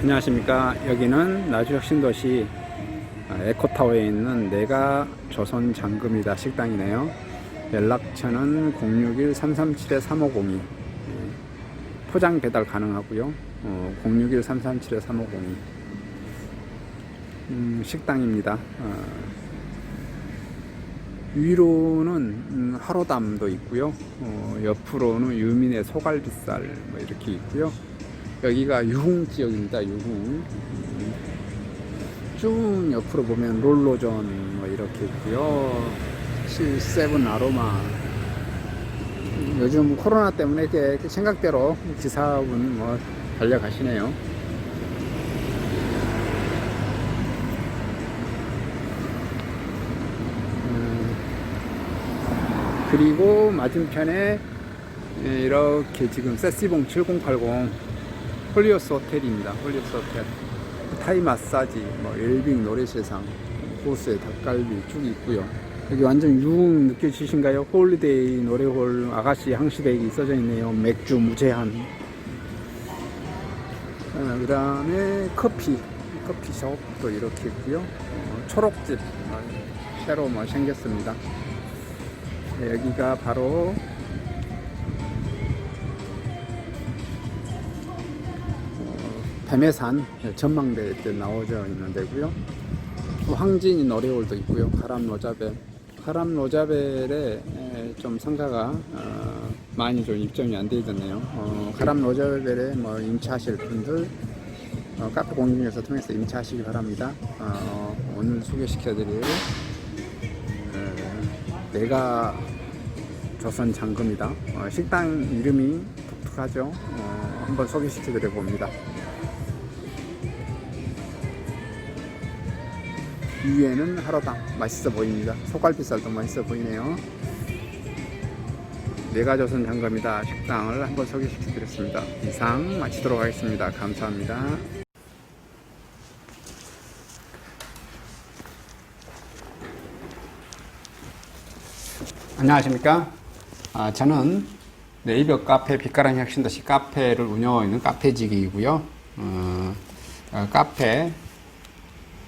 안녕하십니까. 여기는 나주혁신도시 아, 에코타워에 있는 내가 조선 장금이다 식당이네요. 연락처는 061-337-3502. 예, 포장 배달 가능하고요. 어, 061-337-3502. 음, 식당입니다. 어, 위로는 음, 하로담도 있고요. 어, 옆으로는 유민의 소갈비살 뭐 이렇게 있고요. 여기가 유흥 지역입니다. 유흥. 음, 쭉 옆으로 보면 롤로존 뭐 이렇게 있고요. 시- 세븐 아로마. 음, 요즘 코로나 때문에 이렇게 생각대로 기사분 뭐 달려가시네요. 음, 그리고 맞은편에 예, 이렇게 지금 세시봉 7080 홀리오스 호텔입니다. 홀리오스 호텔. 타이 마사지, 뭐 웰빙 노래세상, 호수에 닭갈비 쭉 있고요. 여기 완전 유흥 느껴지신가요? 홀리데이 노래홀 아가씨 항시대기 써져 있네요. 맥주 무제한. 그 다음에 커피, 커피숍도 이렇게 있고요. 어, 초록집 어, 새로 뭐 생겼습니다. 네, 여기가 바로 뱀해산 전망대 때 나오져 있는 데고요. 또 황진이 노래홀도 있고요. 가람 로자벨. 가람 로자벨에 에, 좀 상가가 어, 많이 좀 입점이 안돼 있었네요. 어, 가람 로자벨에 뭐 임차하실 분들 어, 카페 공중에서 통해서 임차하시기 바랍니다. 어, 오늘 소개시켜드릴 어, 내가 조선 장금이다. 어, 식당 이름이 독특하죠. 어, 한번 소개시켜드려 봅니다. 위에는 하루당 맛있어 보입니다. 소갈비살도 맛있어 보이네요. 내가조선 장검이다 식당을 한번 소개시켜 드렸습니다. 이상 마치도록 하겠습니다. 감사합니다. 안녕하십니까? 아, 저는 네이버 카페 빛가람 혁신도시 카페를 운영하고 있는 카페직이고요. 어, 어, 카페 에,